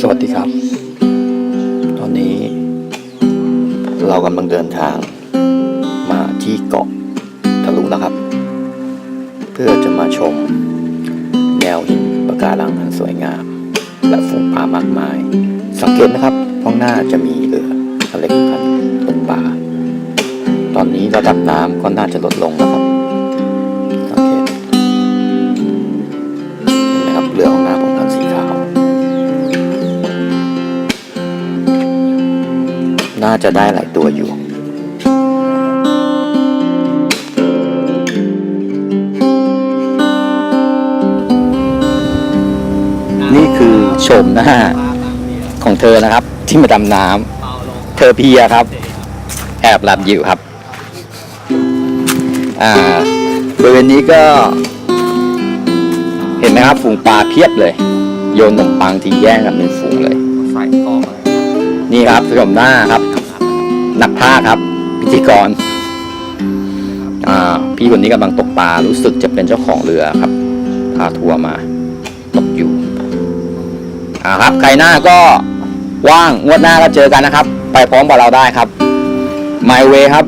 สวัสดีครับ ตอนนี้ เรากำลังเดินทางมาที่เกาะทะลุนะครับ เพื่อจะมาชม แนวหินปะการังอันสวยงาม และฝูงปลามากมาย สังเกตนะครับข้างหน้าจะมีเรืออเล็กคันตกปลาตอนนี้ระดับน้ำก็น่าจะลดลงนะครับ น่าจะได้หลายตัวอยู่ นี่คือโฉมหน้าของเธอนะครับ ที่มาดำน้ำเธอเพียครับ แอบหลับอยู่ครับ อ่าบริเวณนี้ก็ เห็นไหมครับฝูงปลาเพียบเลย โยนขนมปังทิ้งแย่งกันเป็นฝูงเลยใส่ท่อมา นี่ครับสมหน้าครับ นักภาคครับ พิธีกรอ่าพี่คนนี้กำลังตกปลารู้สึกจะเป็นเจ้าของเรือครับ พาทัวร์มา ตกอยู่อ่าครับ ใครหน้าก็ว่างงวดหน้าก็เจอกันนะครับ ไปพร้อมกับเราได้ครับ My Way ครับ